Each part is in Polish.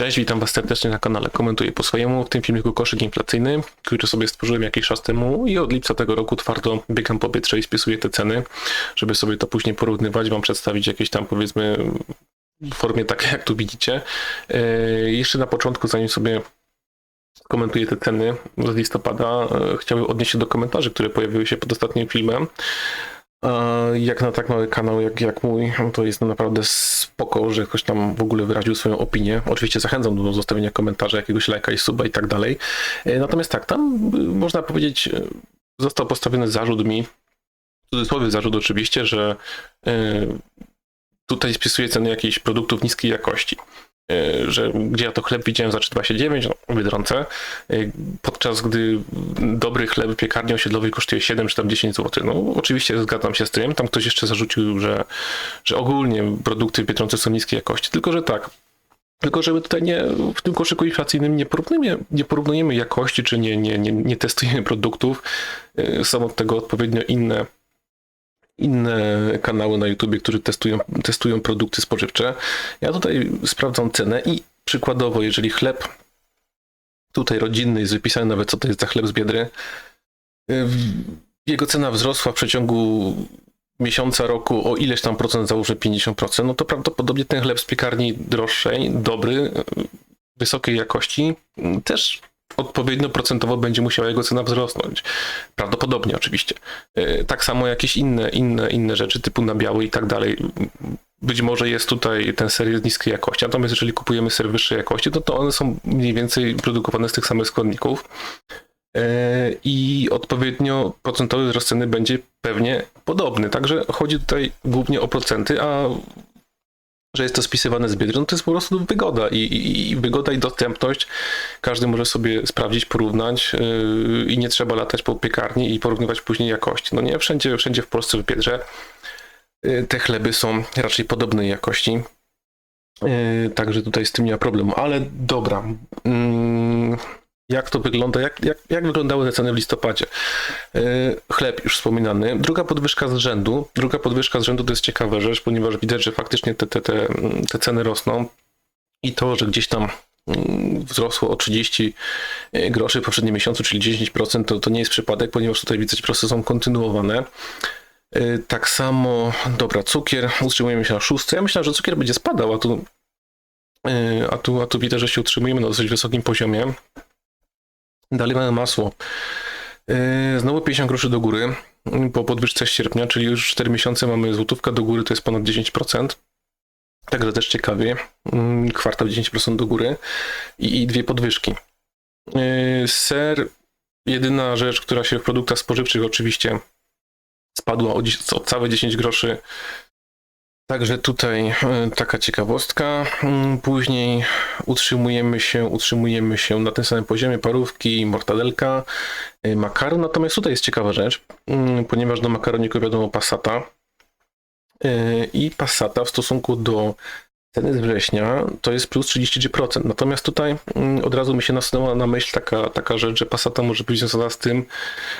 Cześć, witam Was serdecznie na kanale. Komentuję po swojemu w tym filmiku koszyk inflacyjny, który sobie stworzyłem jakiś czas temu i od lipca tego roku twardo biegam po powietrze i spisuję te ceny, żeby sobie to później porównywać, Wam przedstawić jakieś tam powiedzmy w formie takiej jak tu widzicie. E, jeszcze na początku, zanim sobie komentuję te ceny z listopada, e, chciałbym odnieść się do komentarzy, które pojawiły się pod ostatnim filmem. Jak na tak mały kanał jak, jak mój, to jest naprawdę spoko, że ktoś tam w ogóle wyraził swoją opinię. Oczywiście zachęcam do zostawienia komentarza, jakiegoś lajka i suba i tak dalej. E, Natomiast tak, tam y, można powiedzieć, y, został postawiony zarzut mi, w cudzysłowie zarzut oczywiście, że y, tutaj spisuję ceny jakichś produktów niskiej jakości. Y, Że gdzie ja to chleb widziałem za 3,29 no, w y, podczas gdy dobry chleb piekarni osiedlowej kosztuje 7 czy tam 10 zł. No oczywiście zgadzam się z tym. Tam ktoś jeszcze zarzucił, że, że ogólnie produkty w Biedronce są niskiej jakości. Tylko, że tak, tylko żeby tutaj nie, w tym koszyku inflacyjnym nie porównujemy, nie porównujemy jakości, czy nie, nie, nie, nie testujemy produktów. Y, Są od tego odpowiednio inne, inne kanały na YouTubie, które testują, testują produkty spożywcze. Ja tutaj sprawdzam cenę i przykładowo, jeżeli chleb tutaj rodzinny jest wypisany nawet co to jest za chleb z Biedry, jego cena wzrosła w przeciągu miesiąca, roku o ileś tam procent, załóżmy 50%, no to prawdopodobnie ten chleb z piekarni droższej, dobry, wysokiej jakości, też odpowiednio procentowo będzie musiała jego cena wzrosnąć. Prawdopodobnie oczywiście. Y, Tak samo jakieś inne, inne, inne rzeczy typu nabiały i tak dalej. Być może jest tutaj ten ser jest niskiej jakości, natomiast jeżeli kupujemy ser wyższej jakości, to, to one są mniej więcej produkowane z tych samych składników. E, i odpowiednio procentowy wzrost ceny będzie pewnie podobny. Także chodzi tutaj głównie o procenty, a że jest to spisywane z biedry, no to jest po prostu wygoda i, i, i wygoda i dostępność. Każdy może sobie sprawdzić, porównać yy, i nie trzeba latać po piekarni i porównywać później jakości. No nie, wszędzie, wszędzie w Polsce w biedrze yy, te chleby są raczej podobnej jakości. Yy, Także tutaj z tym nie ma problemu, ale dobra. Mm, jak to wygląda, jak, jak, jak wyglądały te ceny w listopadzie. Yy, Chleb już wspominany. Druga podwyżka z rzędu. Druga podwyżka z rzędu to jest ciekawa rzecz, ponieważ widać, że faktycznie te, te, te, te ceny rosną i to, że gdzieś tam mm, wzrosło o 30 groszy w poprzednim miesiącu, czyli 10%, to, to nie jest przypadek, ponieważ tutaj widać, procesy są kontynuowane. Yy, Tak samo, dobra, cukier, utrzymujemy się na szóstce. Ja myślałem, że cukier będzie spadał, a tu, a tu, a tu widać, że się utrzymujemy na dosyć wysokim poziomie. Dalej masło. Yy, Znowu 50 groszy do góry yy, po podwyżce sierpnia, czyli już 4 miesiące mamy złotówka do góry, to jest ponad 10%. Także też ciekawie. Yy, Kwartał 10% do góry i, dwie podwyżki. Yy, Ser, jedyna rzecz, która się w produktach spożywczych oczywiście spadła o, o całe 10 groszy. Także tutaj e, taka ciekawostka. Mm, Później utrzymujemy się, utrzymujemy się na tym samym poziomie parówki, mortadelka, e, makaron. Natomiast tutaj jest ciekawa rzecz, mm, ponieważ do makaroniku wiadomo Passata E, i Passata w stosunku do ceny z września to jest plus 33%. Natomiast tutaj mm, od razu mi się nasunęła na myśl taka, taka rzecz, że Passata może być związana z tym,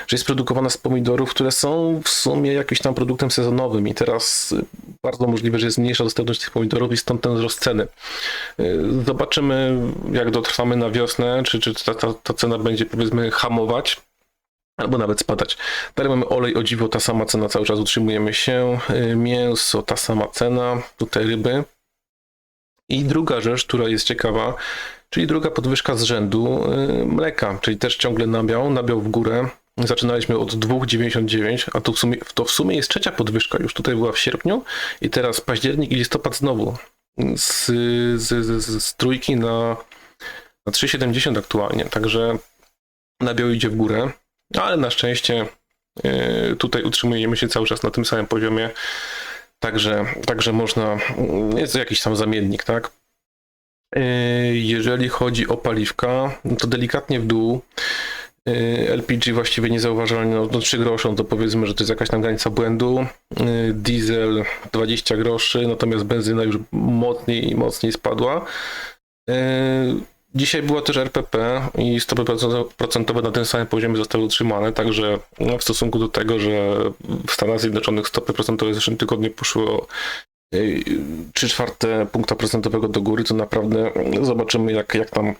że jest produkowana z pomidorów, które są w sumie jakimś tam produktem sezonowym i teraz y, bardzo możliwe, że jest mniejsza dostępność tych pomidorów i stąd ten wzrost ceny. Y, Zobaczymy, jak dotrwamy na wiosnę, czy, czy ta, ta, ta cena będzie powiedzmy hamować. Albo nawet spadać. Dalej mamy olej, o dziwo, ta sama cena, cały czas utrzymujemy się. Y, Mięso, ta sama cena. Tutaj ryby. I druga rzecz, która jest ciekawa, czyli druga podwyżka z rzędu y, mleka, czyli też ciągle nabiał, nabiał w górę. Zaczynaliśmy od 2,99, a to w, sumie, to w sumie jest trzecia podwyżka, już tutaj była w sierpniu i teraz październik i listopad znowu. Z, z, z, z trójki na, na 3,70 aktualnie, także nabiał idzie w górę, ale na szczęście y, tutaj utrzymujemy się cały czas na tym samym poziomie, także, także można, jest jakiś tam zamiennik, tak? Yy, Jeżeli chodzi o paliwka, no to delikatnie w dół. Yy, LPG właściwie niezauważalnie, no, no 3 grosze, no to powiedzmy, że to jest jakaś tam granica błędu. Yy, Diesel 20 groszy, natomiast benzyna już mocniej i mocniej spadła. Yy, Dzisiaj była też RPP i stopy procento- procentowe na tym samym poziomie zostały utrzymane, także no, w stosunku do tego, że w Stanach Zjednoczonych stopy procentowe w zeszłym tygodniu poszły o y, 3 czwarte punkta procentowego do góry, to naprawdę zobaczymy, jak, jak, tam,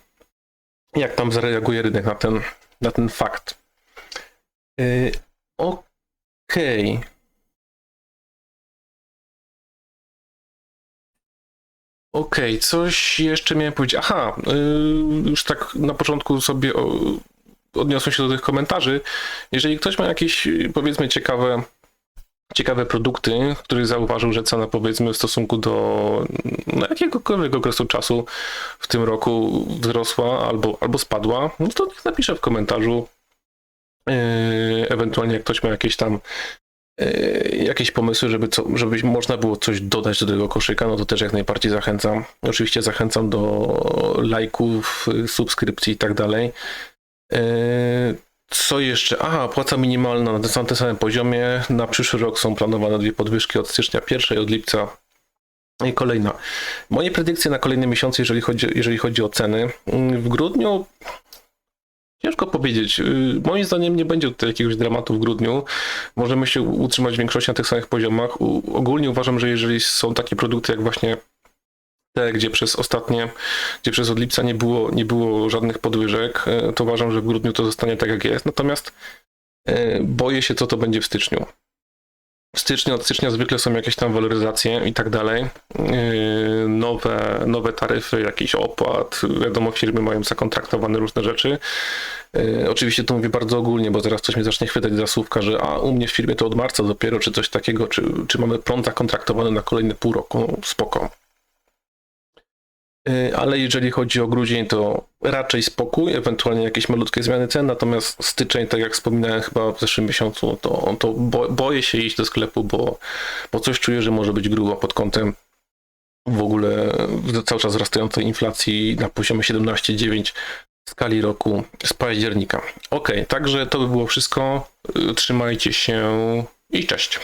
jak tam zareaguje rynek na ten, na ten fakt. Y, Okej. Okej, coś jeszcze miałem powiedzieć. Aha, y, już tak na początku sobie odniosłem się do tych komentarzy. Jeżeli ktoś ma jakieś, y, powiedzmy, ciekawe, ciekawe produkty, których zauważył, że cena, powiedzmy, w stosunku do no, jakiegokolwiek okresu czasu w tym roku wzrosła albo, albo spadła, no to niech napisze w komentarzu. Yy, ewentualnie jak ktoś ma jakieś tam jakieś pomysły, żeby, co, żeby można było coś dodać do tego koszyka, no to też jak najbardziej zachęcam. Oczywiście zachęcam do lajków, subskrypcji i tak dalej. Yy, Co jeszcze? Aha, płaca minimalna na tym samym poziomie. Na przyszły rok są planowane dwie podwyżki od stycznia pierwszej, od lipca i kolejna. Moje predykcje na kolejne miesiące, jeżeli chodzi, jeżeli chodzi o ceny. W grudniu Ciężko powiedzieć. Yy, Moim zdaniem nie będzie tutaj jakiegoś dramatu w grudniu. Możemy się utrzymać w większości na tych samych poziomach. U- Ogólnie uważam, że jeżeli są takie produkty jak właśnie te, gdzie przez ostatnie, gdzie przez od lipca nie było, nie było żadnych podwyżek, yy, to uważam, że w grudniu to zostanie tak jak jest. Natomiast yy, boję się, co to będzie w styczniu. W styczniu, od stycznia zwykle są jakieś tam waloryzacje i tak dalej. Yy, Nowe, nowe taryfy, jakiś opłat. Wiadomo, firmy mają zakontraktowane różne rzeczy. Yy, Oczywiście to mówię bardzo ogólnie, bo zaraz ktoś mnie zacznie chwytać za słówka, że a u mnie w firmie to od marca dopiero, czy coś takiego, czy, czy mamy prąd zakontraktowany na kolejny pół roku. Spoko. Yy, Ale jeżeli chodzi o grudzień, to raczej spokój, ewentualnie jakieś malutkie zmiany cen, natomiast styczeń, tak jak wspominałem chyba w zeszłym miesiącu, to, to bo, boję się iść do sklepu, bo, bo coś czuję, że może być grubo pod kątem w ogóle cały czas wzrastającej inflacji na poziomie 17,9 w skali roku z października. Ok, także to by było wszystko. Yy, Trzymajcie się i cześć.